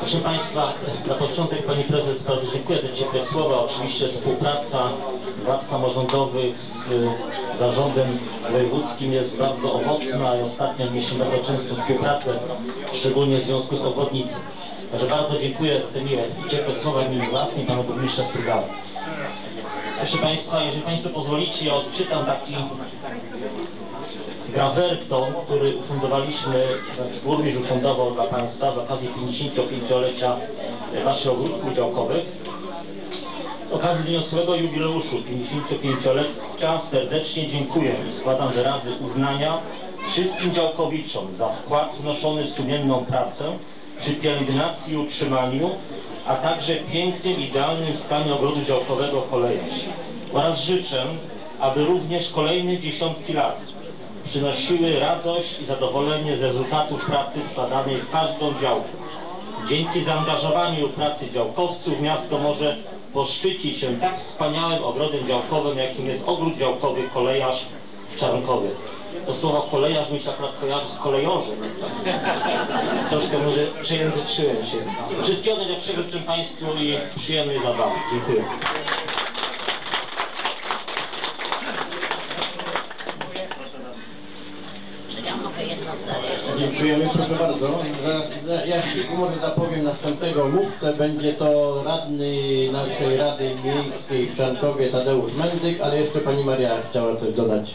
Proszę Państwa, na początek Pani Prezes bardzo dziękuję za ciepłe słowa. Oczywiście współpraca władz samorządowych z y, zarządem wojewódzkim jest bardzo owocna i ostatnio mieliśmy bardzo często współpracę, szczególnie w związku z obwodnicą. Także bardzo dziękuję za te miłe ciepłe słowa w imieniu własnym Panu Burmistrza Strugała. Proszę Państwa, jeżeli Państwo pozwolicie, ja odczytam taki grawerton, który ufundowaliśmy, znaczy burmistrz ufundował dla Państwa z okazji 55-lecia Waszych ogródków działkowych. Z okazji wyniosłego jubileuszu 55-lecia serdecznie dziękuję i składam wyrazy uznania wszystkim działkowiczom za wkład wnoszony w sumienną pracę przy pielęgnacji i utrzymaniu, a także pięknym, idealnym stanie ogrodu działkowego kolejarz. Oraz życzę, aby również kolejne dziesiątki lat przynosiły radość i zadowolenie z rezultatów pracy wkładanej w każdą działkę. Dzięki zaangażowaniu pracy działkowców miasto może poszczycić się tak wspaniałym ogrodem działkowym, jakim jest ogród działkowy Kolejarz w Czarnkowie. To słowo kolejarz mi się akurat kojarzy z kolejorzem. Troszkę może przejęzyczyłem się. Wszystkiego najlepszego życzę Państwu i przyjemnej zabawy. Dziękuję. Dziękujemy, proszę bardzo. Ja się może zapowiem następnego mówcę. Będzie to radny naszej Rady Miejskiej w Czarnkowie Tadeusz Mendyk, ale jeszcze pani Maria chciała coś dodać.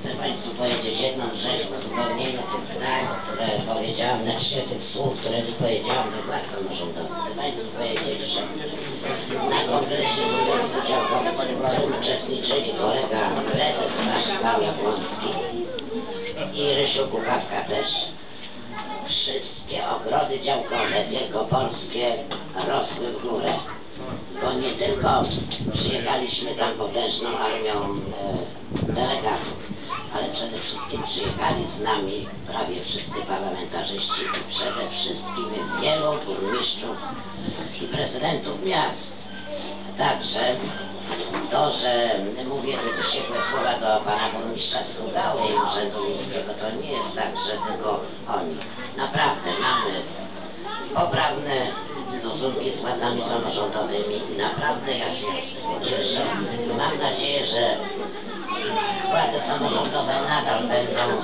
Chcę Państwu powiedzieć jedną rzecz w uzupełnieniu tych zdań, które powiedziałem, znaczy tych słów, które wypowiedziałem do władz samorządowych. Chcę Państwu powiedzieć, że na kongresie budżetu działkowym, w którym uczestniczyli kolega prezes nasz Paweł Kukawka też. Wszystkie ogrody działkowe wielkopolskie rosły w górę bo nie tylko przyjechaliśmy tam potężną armią e, delegatów, ale przede wszystkim przyjechali z nami prawie wszyscy parlamentarzyści i przede wszystkim wielu burmistrzów i prezydentów miast. Także to, że mówię te ciepłe słowa do pana burmistrza Strugały i urzędu miejskiego, to nie jest tak, że tylko oni. Naprawdę mamy poprawne stosunki z władzami samorządowymi naprawdę ja się cieszę. Mam nadzieję, że władze samorządowe nadal będą